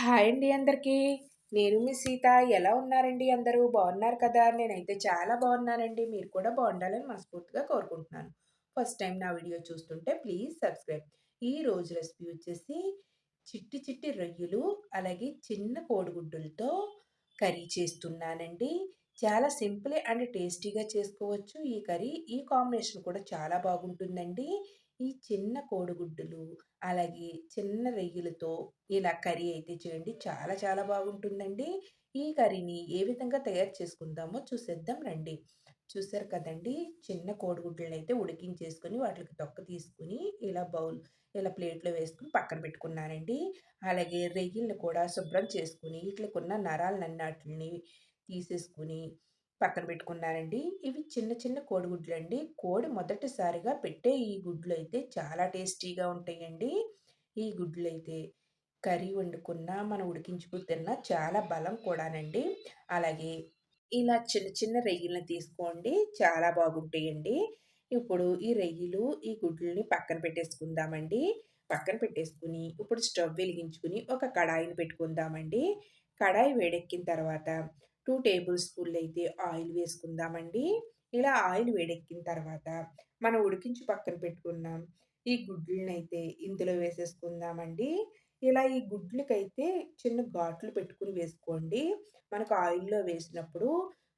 Hi అండి అందరికీ. నేను మీ సీత. ఎలా ఉన్నారండి అందరూ? బాగున్నారు కదా! నేనైతే చాలా బాగున్నానండి. మీరు కూడా బాగుండాలని మనస్ఫూర్తిగా కోరుకుంటున్నాను. ఫస్ట్ టైం నా వీడియో చూస్తుంటే ప్లీజ్ సబ్స్క్రైబ్. ఈ రోజు రెసిపీ వచ్చేసి చిట్టి చిట్టి రొయ్యలు, అలాగే చిన్న కోడిగుడ్డులతో కర్రీ చేస్తున్నానండి. చాలా సింపుల్ అండ్ టేస్టీగా చేసుకోవచ్చు ఈ కర్రీ. ఈ కాంబినేషన్ కూడా చాలా బాగుంటుందండి. ఈ చిన్న కోడిగుడ్డులు, అలాగే చిన్న రొయ్యలతో ఇలా కర్రీ అయితే చేయండి. చాలా చాలా బాగుంటుందండి. ఈ కర్రీని ఏ విధంగా తయారు చేసుకుందామో చూసేద్దాం రండి. చూసారు కదండీ! చిన్న కోడిగుడ్లనైతే ఉడికించేసుకొని వాటికి తొక్క తీసుకొని ఇలా బౌల్ ఇలా ప్లేట్‌లో వేసుకొని పక్కన పెట్టుకున్నానండి. అలాగే రొయ్యల్ని కూడా శుభ్రం చేసుకొని ఈట్లికున్న నరాలనన్నాటిలిని తీసేసుకొని పక్కన పెట్టుకున్నానండి. ఇవి చిన్న చిన్న కోడిగుడ్లు అండి కోడి మొదటిసారిగా పెట్టే ఈ గుడ్లు అయితే చాలా టేస్టీగా ఉంటాయండి. ఈ గుడ్లు అయితే కర్రీ వండుకున్నా, మనం ఉడికించుకుని తిన్నా చాలా బలం కూడానండి. అలాగే ఇలా చిన్న చిన్న రొయ్యలని తీసుకోండి. చాలా బాగుంటాయండి. ఇప్పుడు ఈ రొయ్యలు, ఈ గుడ్లని పక్కన పెట్టేసుకుందామండి. పక్కన పెట్టేసుకుని ఇప్పుడు స్టవ్ వెలిగించుకొని ఒక కడాయిని పెట్టుకుందామండి. కడాయి వేడెక్కిన తర్వాత టూ టేబుల్ స్పూన్‌లయితే ఆయిల్ వేసుకుందామండి. ఇలా ఆయిల్ వేడెక్కిన తర్వాత, మనం ఉడికించి పక్కన పెట్టుకున్నాం ఈ గుడ్లనైతే ఇందులో వేసేసుకుందామండి. ఇలా ఈ గుడ్లకైతే చిన్న ఘాట్లు పెట్టుకొని వేసుకోండి. మనకు ఆయిల్‌లో వేసినప్పుడు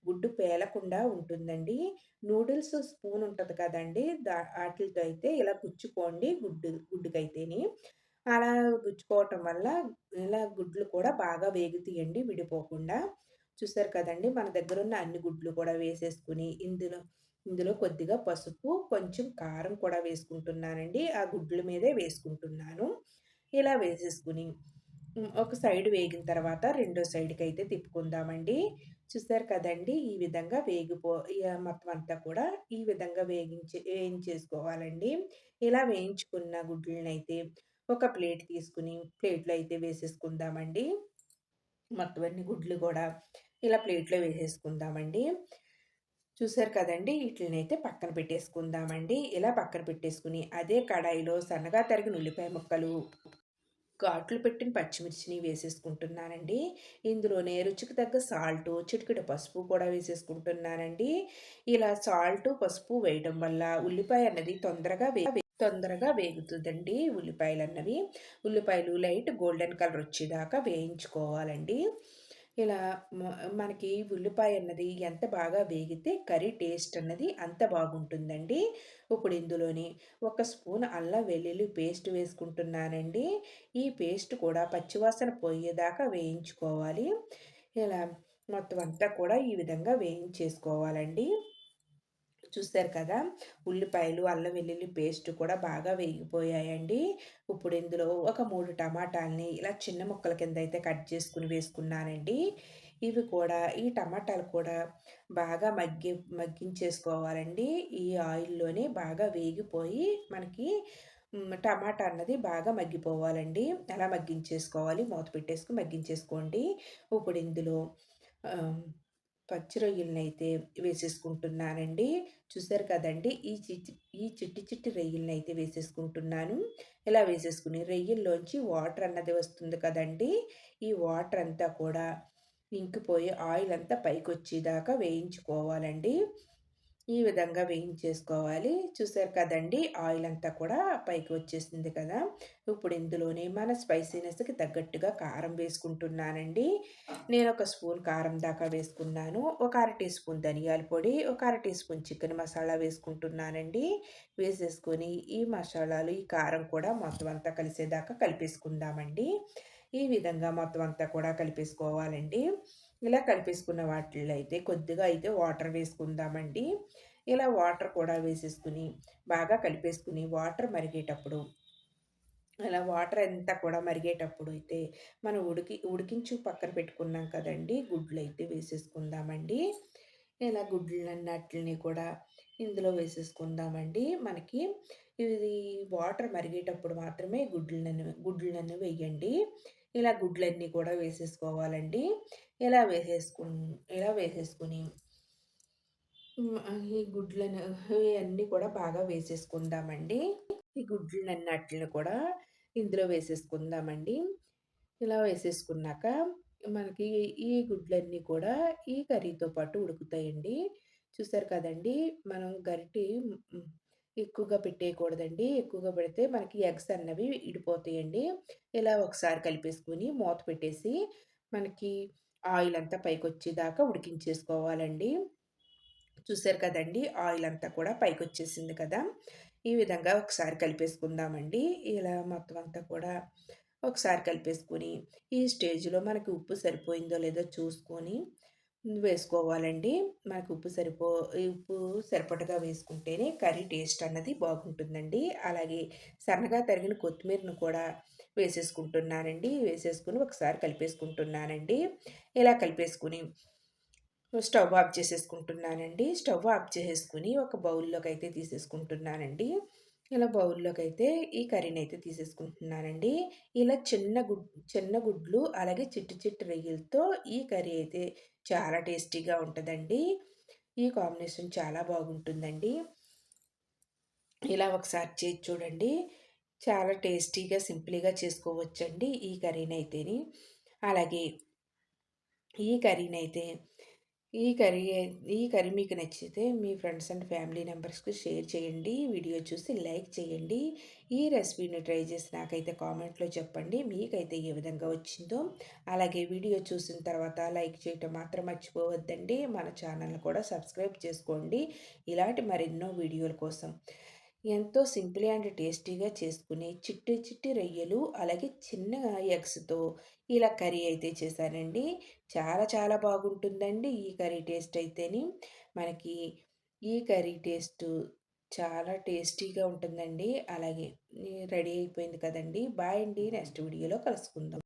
గుడ్డు పేలకుండా ఉంటుందండి. నూడిల్స్ స్పూన్ ఉంటుంది కదండి దా వాటితో అయితే ఇలా గుచ్చుకోండి గుడ్డు గుడ్డుకైతేని. అలా గుచ్చుకోవటం వల్ల ఇలా గుడ్లు కూడా బాగా వేగుతాయండి విడిపోకుండా. చూసారు కదండి మన దగ్గర ఉన్న అన్ని గుడ్లు కూడా వేసేసుకుని ఇందులో ఇందులో కొద్దిగా పసుపు, కొంచెం కారం కూడా వేసుకుంటున్నానండి. ఆ గుడ్ల మీదే వేసుకుంటున్నాను. ఇలా వేసేసుకుని ఒక సైడ్ వేగిన తర్వాత రెండో సైడ్కి అయితే తిప్పుకుందామండి. చూసారు కదండీ! ఈ విధంగా వేగిపో మొత్తం అంతా కూడా ఈ విధంగా వేగించి వేయించేసుకోవాలండి. ఇలా వేయించుకున్న గుడ్లనైతే ఒక ప్లేట్ తీసుకుని ప్లేట్‌లో అయితే వేసేసుకుందామండి. మొత్తం అన్ని గుడ్లు కూడా ఇలా ప్లేట్‌లో వేసేసుకుందామండి. చూసారు కదండి వీటినైతే పక్కన పెట్టేసుకుందామండి. ఇలా పక్కన పెట్టేసుకుని అదే కడాయిలో సన్నగా తరిగిన ఉల్లిపాయ ముక్కలు, ఘాట్లు పెట్టిన పచ్చిమిర్చిని వేసేసుకుంటున్నానండి. ఇందులోనే రుచికి తగ్గ సాల్టు, చిటికెడు పసుపు కూడా వేసేసుకుంటున్నానండి. ఇలా సాల్టు, పసుపు వేయడం వల్ల ఉల్లిపాయ అన్నది తొందరగా వే తొందరగా వేగుతుందండి ఉల్లిపాయలు అన్నవి ఉల్లిపాయలు లైట్ గోల్డెన్ కలర్ వచ్చేదాకా వేయించుకోవాలండి. ఇలా మనకి ఉల్లిపాయ అన్నది ఎంత బాగా వేగితే కర్రీ టేస్ట్ అన్నది అంత బాగుంటుందండి. ఇప్పుడు ఇందులోని ఒక స్పూన్ అల్లం వెల్లుల్లి పేస్ట్ వేసుకుంటున్నానండి. ఈ పేస్ట్ కూడా పచ్చివాసన పోయేదాకా వేయించుకోవాలి. ఇలా మొత్తం అంతా కూడా ఈ విధంగా వేయించేసుకోవాలండి. చూస్తారు కదా! ఉల్లిపాయలు, అల్లం వెల్లుల్లి పేస్ట్ కూడా బాగా వేగిపోయాయండి. ఇప్పుడు ఇందులో ఒక మూడు టమాటాలని ఇలా చిన్న ముక్కల కింద అయితే కట్ చేసుకుని వేసుకున్నానండి. ఇవి కూడా ఈ టమాటాలు కూడా బాగా మగ్గి మగ్గించేసుకోవాలండి. ఈ ఆయిల్‌లోనే బాగా వేగిపోయి మనకి టమాటా అన్నది బాగా మగ్గిపోవాలండి. అలా మగ్గించేసుకోవాలి. మూత పెట్టేసుకుని మగ్గించేసుకోండి. ఇప్పుడు ఇందులో పచ్చి రొయ్యలనైతే వేసేసుకుంటున్నానండి. చూసారు కదండి ఈ చిచి ఈ చిట్టి చిట్టి రొయ్యలనైతే వేసేసుకుంటున్నాను. ఇలా వేసేసుకుని రొయ్యల్లోంచి వాటర్ అన్నది వస్తుంది కదండీ! ఈ వాటర్ అంతా కూడా ఇంకిపోయి ఆయిల్ అంతా పైకొచ్చేదాకా వేయించుకోవాలండి. ఈ విధంగా వేయించేసుకోవాలి. చూసారు కదండీ! ఆయిల్ అంతా కూడా పైకి వచ్చేసింది కదా! ఇప్పుడు ఇందులోనే మన స్పైసీనెస్‌కి తగ్గట్టుగా కారం వేసుకుంటున్నానండి. నేను ఒక స్పూన్ కారం దాకా వేసుకున్నాను. ఒక అర టీ స్పూన్ ధనియాల పొడి, ఒక అర టీ స్పూన్ చికెన్ మసాలా వేసుకుంటున్నానండి. వేసేసుకొని ఈ మసాలాలు, ఈ కారం కూడా మొత్తం అంతా కలిసేదాకా కలిపేసుకుందామండి. ఈ విధంగా మొత్తం అంతా కూడా కలిపేసుకోవాలండి. ఇలా కలిపేసుకున్న వాటిల్లో అయితే కొద్దిగా అయితే వాటర్ వేసుకుందామండి. ఇలా వాటర్ కూడా వేసేసుకుని బాగా కలిపేసుకుని వాటర్ మరిగేటప్పుడు అలా వాటర్ అంతా కూడా మరిగేటప్పుడు అయితే మనం ఉడికి ఉడికించి పక్కన పెట్టుకున్నాం కదండి గుడ్లు అయితే వేసేసుకుందామండి. ఇలా గుడ్లన్నిటిని కూడా ఇందులో వేసేసుకుందామండి. మనకి ఇది వాటర్ మరిగేటప్పుడు మాత్రమే గుడ్లను గుడ్లను వేయండి. ఇలా గుడ్లన్నీ కూడా వేసేసుకోవాలండి. ఇలా వేసేసుకు ఇలా వేసేసుకుని ఈ గుడ్లను ఇవన్నీ కూడా బాగా వేసేసుకుందామండి. ఈ గుడ్లనన్నటిని కూడా ఇందులో వేసేసుకుందామండి. ఇలా వేసేసుకున్నాక మనకి ఈ గుడ్లన్నీ కూడా ఈ కర్రీతో పాటు ఉడుకుతాయండి. చూసారు కదండీ! మనం గరిటె ఎక్కువగా పెట్టేయకూడదండి. ఎక్కువగా పెడితే మనకి ఎగ్స్ అన్నవి ఇడిపోతాయండి. ఇలా ఒకసారి కలిపేసుకొని మూత పెట్టేసి మనకి ఆయిల్ అంతా పైకొచ్చేదాకా ఉడికించేసుకోవాలండి. చూసారు కదండి ఆయిల్ అంతా కూడా పైకొచ్చేసింది కదా! ఈ విధంగా ఒకసారి కలిపేసుకుందామండి. ఇలా మొత్తం అంతా కూడా ఒకసారి కలిపేసుకొని, ఈ స్టేజ్‌లో మనకి ఉప్పు సరిపోయిందో లేదో చూసుకొని వేసుకోవాలండి. మనకు ఉప్పు సరిపో ఉప్పు సరిపడగా వేసుకుంటేనే కర్రీ టేస్ట్ అన్నది బాగుంటుందండి. అలాగే సన్నగా తరిగిన కొత్తిమీరను కూడా వేసేసుకుంటున్నానండి. వేసేసుకొని ఒకసారి కలిపేసుకుంటున్నానండి. ఇలా కలిపేసుకొని స్టవ్ ఆఫ్ చేసేసుకుంటున్నానండి. స్టవ్ ఆఫ్ చేసేసుకుని ఒక బౌల్‌లోకైతే తీసేసుకుంటున్నానండి. ఇలా బౌల్‌లోకైతే ఈ కర్రీనైతే తీసేసుకుంటున్నానండి. ఇలా చిన్న గుడ్ చిన్న గుడ్లు అలాగే చిట్టు చిట్టు రొయ్యలతో ఈ కర్రీ అయితే చాలా టేస్టీగా ఉంటుందండి ఈ కాంబినేషన్ చాలా బాగుంటుందండి. ఇలా ఒకసారి చేసి చూడండి. చాలా టేస్టీగా, సింపుల్‌గా చేసుకోవచ్చండి ఈ కర్రీనైతేని. అలాగే ఈ కర్రీనైతే ఈ కర్రీ ఈ కర్రీ మీకు నచ్చితే మీ ఫ్రెండ్స్ అండ్ ఫ్యామిలీ మెంబర్స్‌కి షేర్ చేయండి. వీడియో చూసి లైక్ చేయండి. ఈ రెసిపీని ట్రై చేసి నాకైతే కామెంట్‌లో చెప్పండి. మీకైతే ఏ విధంగా వచ్చిందో. అలాగే వీడియో చూసిన తర్వాత లైక్ చేయటం మాత్రం మర్చిపోవద్దండి. మన ఛానల్‌ని కూడా సబ్స్క్రైబ్ చేసుకోండి. ఇలాంటి మరెన్నో వీడియోల కోసం. ఎంతో సింపుల్ అండ్ టేస్టీగా చేసుకుని చిట్టి చిట్టి రొయ్యలు అలాగే చిన్న ఎగ్స్‌తో ఇలా కర్రీ అయితే చేశానండి. చాలా చాలా బాగుంటుందండి ఈ కర్రీ టేస్ట్ అయితేని. మనకి ఈ కర్రీ టేస్ట్ చాలా టేస్టీగా ఉంటుందండి. అలాగే రెడీ అయిపోయింది కదండి బాయ్ అండి. నెక్స్ట్ వీడియోలో కలుసుకుందాం.